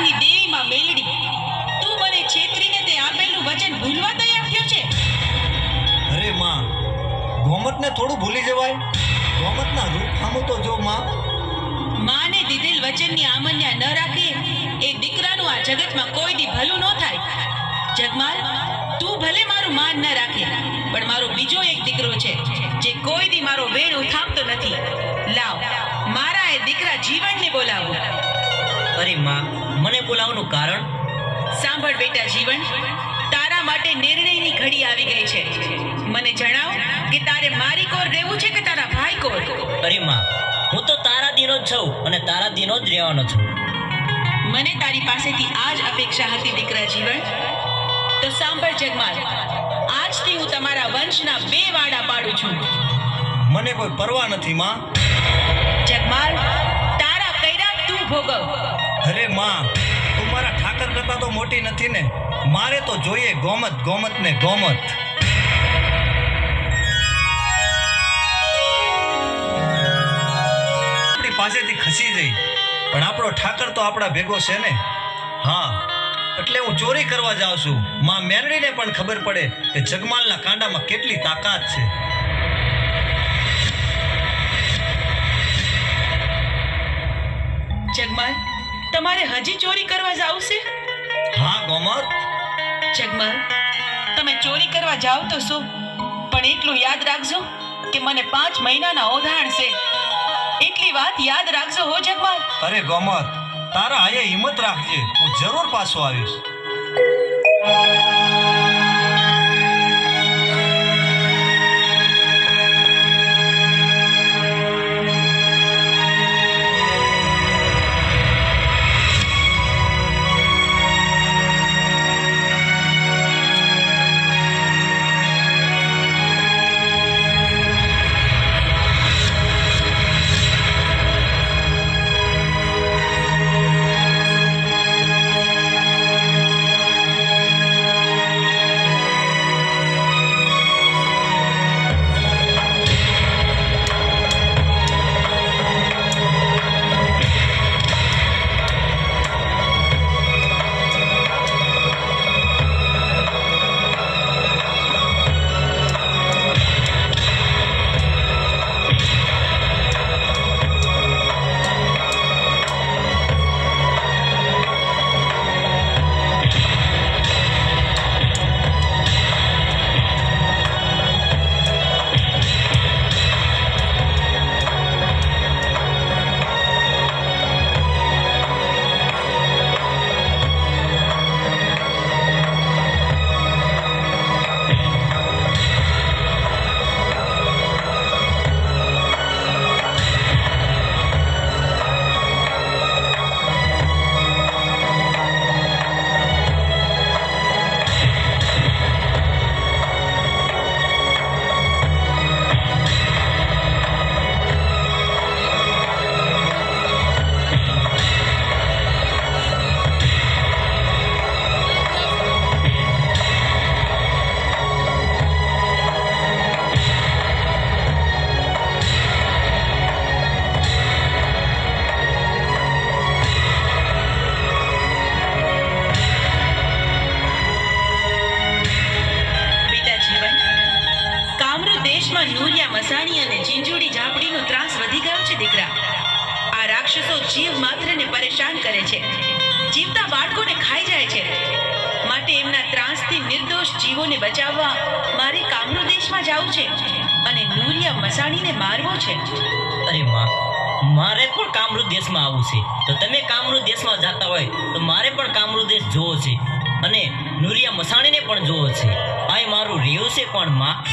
ગામની દેવી મેલડી. તું મને છેતરીને તે આપેલું વચન ભૂલવા તૈયાર થયો છે? અરે માં ગોમતને થોડું ભૂલી જવાય. ગોમતના રૂપ સામું તો જો માં. માને દીધેલ વચનની આમન્યા ન રાખી એ દીકરાનું આ જગતમાં કોઈ દી ભલું ન થાય. જગમાલ તું ભલે મારું માન ન રાખે પણ મારો બીજો એક દીકરો છે જે કોઈ દી મારો વેણ ઉઠાવતો નથી. લાવ મારા એ દીકરા જીવનને બોલાવો. અરે માં મને બોલાવવાનું કારણ? સાંભળ બેટા જીવન તારા માટે નિર્ણયની ઘડી આવી ગઈ છે. મને જણાવ કે તારે મારી કોર રહેવું છે કે તારા ભાઈ કોર? અરે માં હું તો તારા દિનો જ છું અને તારા દિનો જ રહેવાનો છું. મને તારી પાસેથી આ જ અપેક્ષા હતી દીકરા જીવન. તો સાંભળ જગમાલ આજથી હું તમારા વંશના બે વાડા પાડું છું. મને કોઈ પરવા નથી માં. જગમાલ તારા કૈરાક તું ભોગવ. અરે માં, તું મારા ઠાકર કરતા તો મોટી નથી ને. મારે તો જોઈએ ગોમત ગોમત ને ગોમત. પાસેથી ખસી જઈ. પણ આપણો ઠાકર તો આપણા ભેગો છે ને. હા, એટલે હું ચોરી કરવા જાઉં છું. માં મેરડીને પણ ખબર પડે કે જગમાલના કાંડામાં કેટલી તાકાત છે. જગમાલ તમારે હજી ચોરી કરવા જાવ છે હા ગોમત. જગમાલ તમે ચોરી કરવા જાવ તો શું? પણ એટલું યાદ રાખજો કે મને પાંચ મહિનાના ઓધાણ છે. એટલી વાત યાદ રાખજો હો જગમાલ. અરે ગોમત તારા આયે હિંમત રાખજે. હું જરૂર પાછો આવીશ. જીવ માત્રને પરેશાન કરે છે. જીવતા બાળકોને ખાઈ જાય છે. માટે એમના ત્રાસથી નિર્દોષ જીવોને બચાવવા મારે કામનો દેશમાં જવું છે અને નૂરિયા મસાણીને મારવો છે. અરે માં મારે પણ કામરૂ દેશમાં આવવું છે. તો તમે કામરૂ દેશમાં જતા હોય તો મારે પણ કામરૂ દેશ જોવો છે. અને નુરિયા મસાણીને પણ જોવો છે. આ મારું રહ્યું છે પણ માં